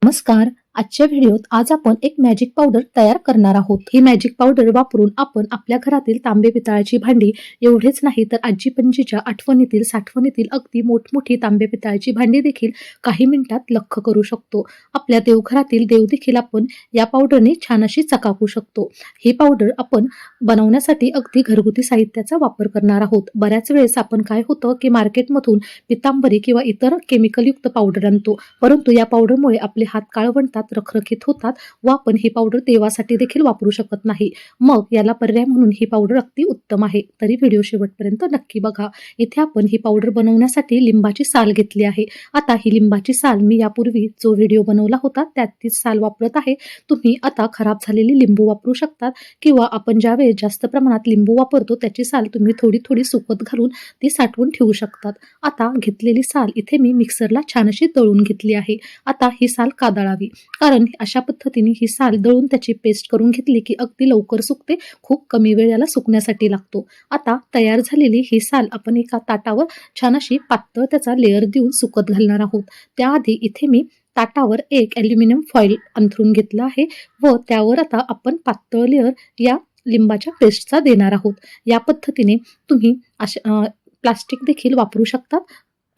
नमस्कार आजच्या व्हिडिओत आज आपण एक मॅजिक पावडर तयार करणार आहोत. ही मॅजिक पावडर वापरून आपण आपल्या घरातील तांबे पितळाची भांडी एवढेच नाही तर आजी पणजीच्या आठवणीतील साठवणीतील अगदी मोठमोठी तांबे पितळाची भांडी देखील काही मिनिटात लख करू शकतो. आपल्या देवघरातील देव देखील आपण या पावडरने छान अशी चकाकू शकतो. ही पावडर आपण बनवण्यासाठी अगदी घरगुती साहित्याचा वापर करणार आहोत. बऱ्याच वेळेस आपण काय होतं की मार्केटमधून पितांबरी किंवा इतर केमिकलयुक्त पावडर आणतो. परंतु या पावडरमुळे आपले हात काळवंटात रखरखीत होतात व आपण ही पावडर देवासाठी देखील वापरू शकत नाही. मग याला पर्याय म्हणून ही पावडर अगदी उत्तम आहे. तरी व्हिडिओ शेवटपर्यंत नक्की बघा. इथे आपण ही पावडर बनवण्यासाठी लिंबाची साल घेतली आहे. आता ही लिंबाची साल मी यापूर्वी जो व्हिडिओ बनवला होता त्यात तीच साल वापरत आहे. तुम्ही आता खराब झालेली लिंबू वापरू शकतात किंवा आपण ज्यावेळेस जास्त प्रमाणात लिंबू वापरतो त्याची साल तुम्ही थोडी थोडी सुकत घालून ती साठवून ठेवू शकतात. आता घेतलेली साल इथे मी मिक्सरला छान अशी दळून घेतली आहे. आता ही साल कादळावी. कारण अशा पद्धतीने ही साल दळून त्याची पेस्ट करून घेतली की अगदी लवकर सुकते खूप कमी वेळ याला सुकण्यासाठी लागतो. आता तयार झालेली ही साल आपण एका ताटावर छान अशी पातळ त्याचा लेअर देऊन सुकत घालणार आहोत. त्याआधी इथे मी ताटावर एक ॲल्युमिनियम फॉईल अंथरून घेतलं आहे व त्यावर आता आपण पातळ लेअर या लिंबाच्या पेस्टचा देणार आहोत. या पद्धतीने तुम्ही अशा प्लास्टिक देखील वापरू शकतात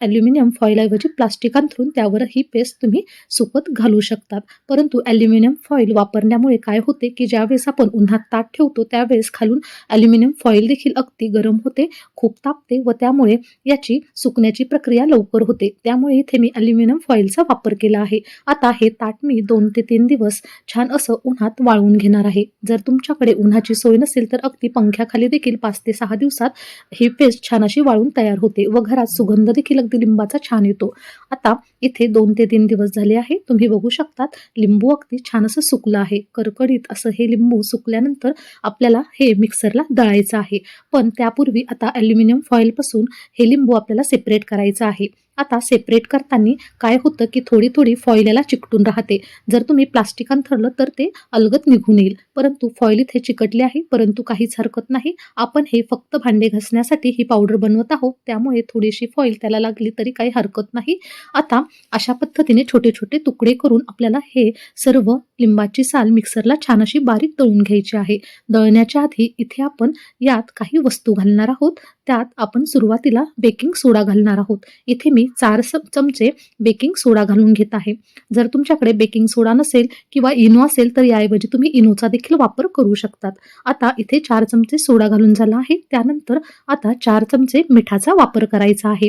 ॲल्युमिनियम फॉईलऐवजी प्लास्टिक अंथरून त्यावर ही पेस्ट तुम्ही सुकत घालू शकतात. परंतु ॲल्युमिनियम फॉईल वापरण्यामुळे काय होते की ज्यावेळेस आपण उन्हात ताट ठेवतो त्यावेळेस खालून ॲल्युमिनियम फॉईल देखील अगदी गरम होते खूप तापते व त्यामुळे याची सुकण्याची प्रक्रिया लवकर होते. त्यामुळे इथे मी ॲल्युमिनियम फॉईलचा वापर केला आहे. आता हे ताट मी दोन ते तीन दिवस छान असं उन्हात वाळवून घेणार आहे. जर तुमच्याकडे उन्हाची सोय नसेल तर अगदी पंख्याखाली देखील पाच ते सहा दिवसात ही पेस्ट छान अशी वाळून तयार होते व घरात सुगंध देखील अगदी लिंबाचा छान येतो. आता इथे दोन ते तीन दिवस झाले आहे. तुम्ही बघू शकतात लिंबू अगदी छान असं सुकलं आहे. करकडीत असं हे लिंबू सुकल्यानंतर आपल्याला हे मिक्सरला दळायचं आहे. पण त्यापूर्वी आता ॲल्युमिनियम फॉईलपासून हे लिंबू आपल्याला सेपरेट करायचं आहे. आता सेपरेट करताना काय होतं की थोडी थोडी फॉईल चिकटून राहते. जर तुम्ही प्लास्टिक अंथरलं तर ते अलगत निघून येईल. परंतु फॉईल इथे चिकटले आहे परंतु काहीच हरकत नाही. आपण हे फक्त भांडे घासण्यासाठी ही पावडर बनवत आहोत. त्यामुळे थोडीशी फॉईल त्याला लागली तरी काही हरकत नाही. आता अशा पद्धतीने छोटे छोटे तुकडे करून आपल्याला हे सर्व लिंबाची साल मिक्सरला छान अशी बारीक दळून घ्यायची आहे. दळण्याच्या आधी इथे आपण यात काही वस्तू घालणार आहोत. त्यात आपण सुरुवातीला बेकिंग सोडा घालणार आहोत. इथे मी चार चमचे बेकिंग सोडा घालून घेत आहे. जर तुमच्याकडे बेकिंग सोडा नसेल किंवा इनो असेल तर याऐवजी तुम्ही इनोचा देखील वापर करू शकतात. आता इथे चार चमचे सोडा घालून झाला आहे. त्यानंतर आता चार चमचे मिठाचा वापर करायचा आहे.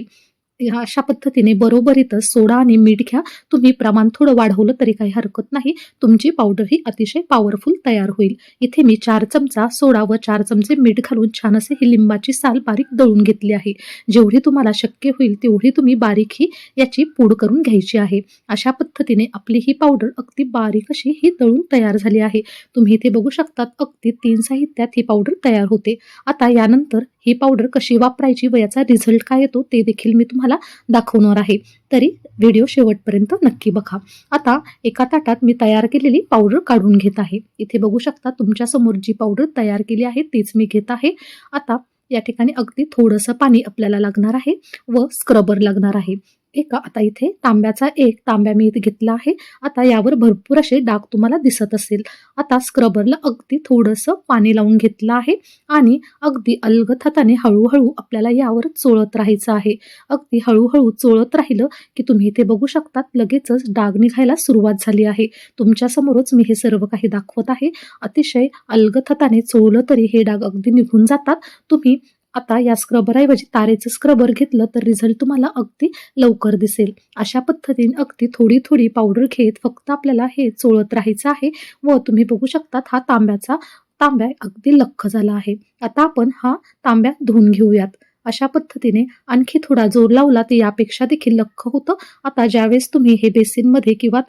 ह्या अशा पद्धतीने बरोबरीतच सोडा आणि मीठ घ्या. तुम्ही प्रमाण थोडं वाढवलं तरी काही हरकत नाही. तुमची पावडर ही अतिशय पॉवरफुल तयार होईल. इथे मी चार चमचा सोडा व चार चमचे मीठ घालून छान असे ही लिंबाची साल बारीक दळून घेतली आहे. जेवढी तुम्हाला शक्य होईल तेवढी तुम्ही बारीक ही याची पूड करून घ्यायची आहे. अशा पद्धतीने आपली ही पावडर अगदी बारीक अशी ही दळून तयार झाली आहे. तुम्ही इथे बघू शकतात अगदी तीन साहित्यात ही पावडर तयार होते. आता यानंतर ही पावडर कशी वापरायची व याचा रिझल्ट काय येतो ते देखील मी तुम्हाला दाखवणार आहे. तरी व्हिडिओ शेवटपर्यंत नक्की बघा. आता एका ताटात मी तयार केलेली पावडर काढून घेत आहे. इथे बघू शकता तुमच्यासमोर जी पावडर तयार केली आहे तीच मी घेत आहे. आता या ठिकाणी अगदी थोडंसं पाणी आपल्याला लागणार आहे व स्क्रबर लागणार आहे. एका आता इथे तांब्याचा एक तांब्या मी इथे घेतला आहे. आता यावर भरपूर असे डाग तुम्हाला दिसत असेल. आता स्क्रबरला अगदी थोडंसं पाणी लावून घेतलं आहे आणि अगदी अलगद हाताने हळूहळू आपल्याला यावर चोळत राहायचं आहे. अगदी हळूहळू चोळत राहिलं की तुम्ही इथे बघू शकतात लगेचच डाग निघायला सुरुवात झाली आहे. तुमच्यासमोरच मी हे सर्व काही दाखवत आहे. अतिशय अलगद हाताने चोळलं तरी हे डाग अगदी निघून जातात. तुम्ही आता या स्क्रबरऐवजी तारेचं स्क्रबर घेतलं तर रिझल्ट तुम्हाला अगदी लवकर दिसेल. अशा पद्धतीने अगदी थोडी थोडी पावडर घेत फक्त आपल्याला हे चोळत राहायचं आहे व तुम्ही बघू शकतात हा तांब्याचा तांब्या अगदी लख्ख झाला आहे. आता आपण हा तांब्या धुवून घेऊयात. अशा पद्धतीने आणखी थोडा जोर लावला तर यापेक्षा देखील लख्ख होतं. आता ज्यावेळेस तुम्ही हे बेसिनमध्ये किंवा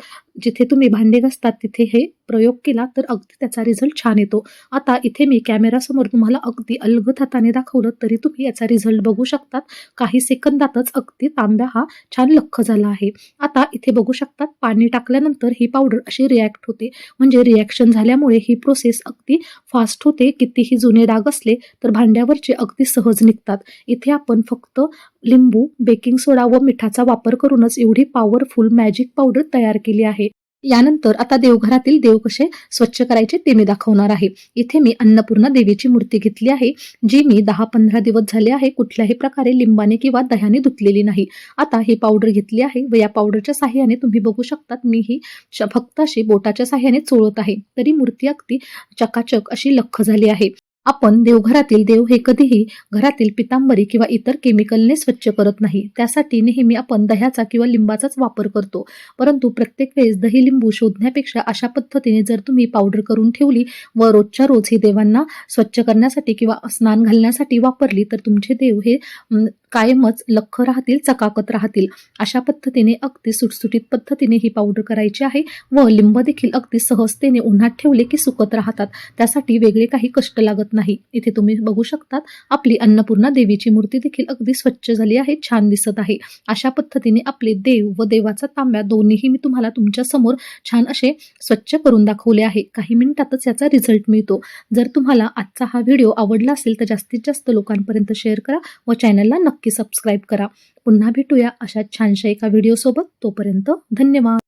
जिथे तुम्ही भांडे घासतात तिथे हे प्रयोग केला तर अगदी त्याचा रिझल्ट छान येतो. आता इथे मी कॅमेरासमोर तुम्हाला अगदी अलगद हाताने दाखवलं तरी तुम्ही याचा रिझल्ट बघू शकतात. काही सेकंदातच अगदी तांब्या हा छान लख्ख झाला आहे. आता इथे बघू शकतात पाणी टाकल्यानंतर ही पावडर अशी रिॲक्ट होते. म्हणजे रिॲक्शन झाल्यामुळे ही प्रोसेस अगदी फास्ट होते. कितीही जुने डाग असले तर भांड्यावरचे अगदी सहज निघतात. इथे आपण फक्त लिंबू बेकिंग सोडा व मिठाचा वापर करूनच एवढी पॉवरफुल मॅजिक पावडर तयार केली आहे. यानंतर आता देवघरातील देव कसे स्वच्छ करायचे ते मी दाखवणार आहे. इथे मी अन्नपूर्णा देवीची मूर्ती घेतली आहे जी मी दहा पंधरा दिवस झाले आहे कुठल्याही प्रकारे लिंबाने किंवा दह्याने धुतलेली नाही. आता ही पावडर घेतली आहे व या पावडरच्या साह्याने तुम्ही बघू शकतात मी ही फक्त अशी बोटाच्या साह्याने चोळत आहे. तरी मूर्ती अगदी चकाचक अशी लख झाली आहे. आपण देवघरातील देव हे कधीही घरातील पितांबरी किंवा इतर केमिकलने स्वच्छ करत नाही. त्यासाठी नेहमी आपण दह्याचा किंवा लिंबाचाच वापर करतो. परंतु प्रत्येक वेळेस दही लिंबू शोधण्यापेक्षा अशा पद्धतीने जर तुम्ही पावडर करून ठेवली व रोजच्या रोज ही देवांना स्वच्छ करण्यासाठी किंवा स्नान घालण्यासाठी वापरली तर तुमचे देव हे कायमच लख राहतील चकाकत राहतील. अशा पद्धतीने अगदी सुटसुटीत पद्धतीने ही पावडर करायची आहे व लिंब देखील अगदी सहजतेने उन्हात ठेवले की सुकत राहतात. त्यासाठी वेगळे काही कष्ट लागत नाही. इथे तुम्ही बघू शकतात आपली अन्नपूर्णा देवीची मूर्ती देखील अगदी स्वच्छ झाली आहे छान दिसत आहे. अशा पद्धतीने आपले देव व देवाचा तांब्या दोन्हीही मी तुम्हाला तुमच्यासमोर छान असे स्वच्छ करून दाखवले आहे. काही मिनिटातच याचा रिझल्ट मिळतो. जर तुम्हाला आजचा हा व्हिडिओ आवडला असेल तर जास्तीत जास्त लोकांपर्यंत शेअर करा व चॅनलला नक्की सबस्क्राईब करा. पुन्हा भेटूया अशा छानशा एका व्हिडिओसोबत तोपर्यंत धन्यवाद.